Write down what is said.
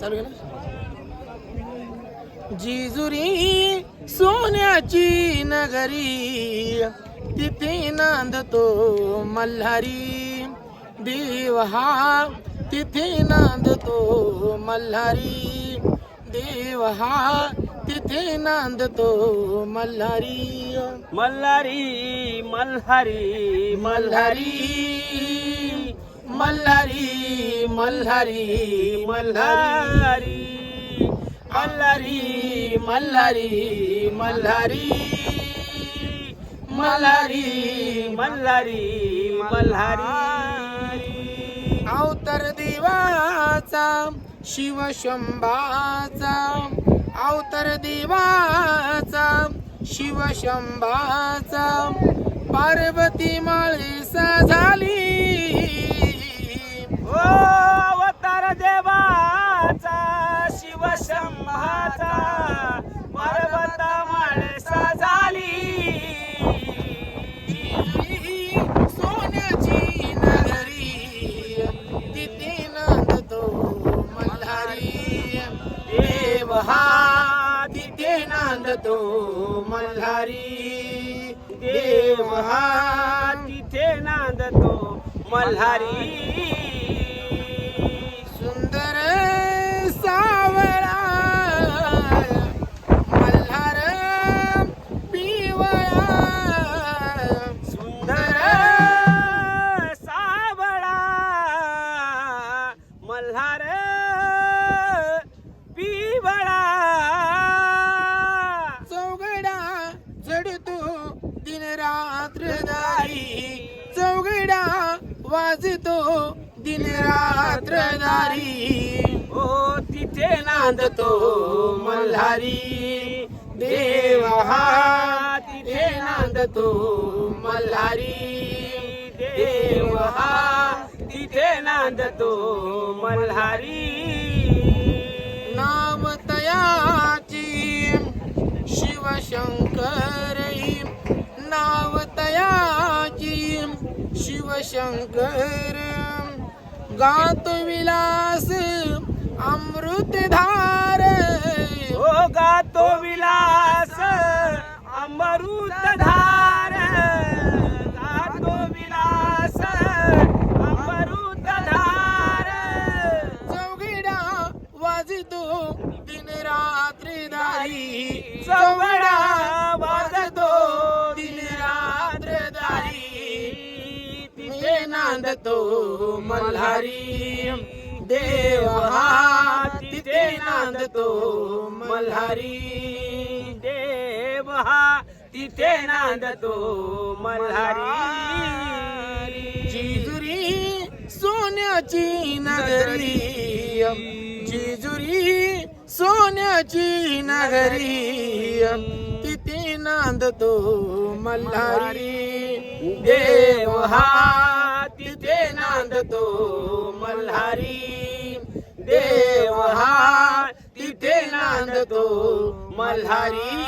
चालू ना जिजुरी सोन्याची नगरी तिथे नांदतो मल्हारी. देव हा तिथे नांदतो मल्हारी. देव हा तिथे नांदतो मल्हारी मल्हारी मल्हारी. मल्हारी. मल्हारी मल्हारी मल्हारी. मल्हारी मल्हारी मल्हारी. मल्हारी मल्हारी मल्हारी. अवतर देवाचा शिवशंभाचा अवतर देवाचा शिवशंभाचा पार्वती माळे साधा ओ अवतार देवाचा शिवशंभाचा पर्वत माणसा झाली सोन्याची नगरी तिथे नांदतो मल्हारी. देव हा तिथे नांदतो मल्हारी. देव हा तिथे नांदतो मल्हारी सुंदर सावळा मल्हार पिवळा सुंदर सावळा मल्हार पिवळा चौघडा जडतो दिन रात्र दारी चौघडा वाजतो दिन रात्र दारी ओ तिथे नांदतो मल्हारी. देवा हा तिथे नांदतो मल्हारी. देवा हा तिथे नांदतो मल्हारी. शिवशंकर गात विलास अमृतधार ओ गातो विलास अमृतधार गातो विलास अमृतधार चौघडा वाजतो दिन रात्री दारी। चौघडा तो मल्हारी देव हा तिथे नांदतो मल्हारी देव हा तिथे नांदतो मल्हारी. जिजुरी सोन्याची नगरी जिजुरी सोन्याची नगरी तिथे नांदतो मल्हारी देव हा. नांदतो मल्हारी. देव हा तिथे नांदतो मल्हारी.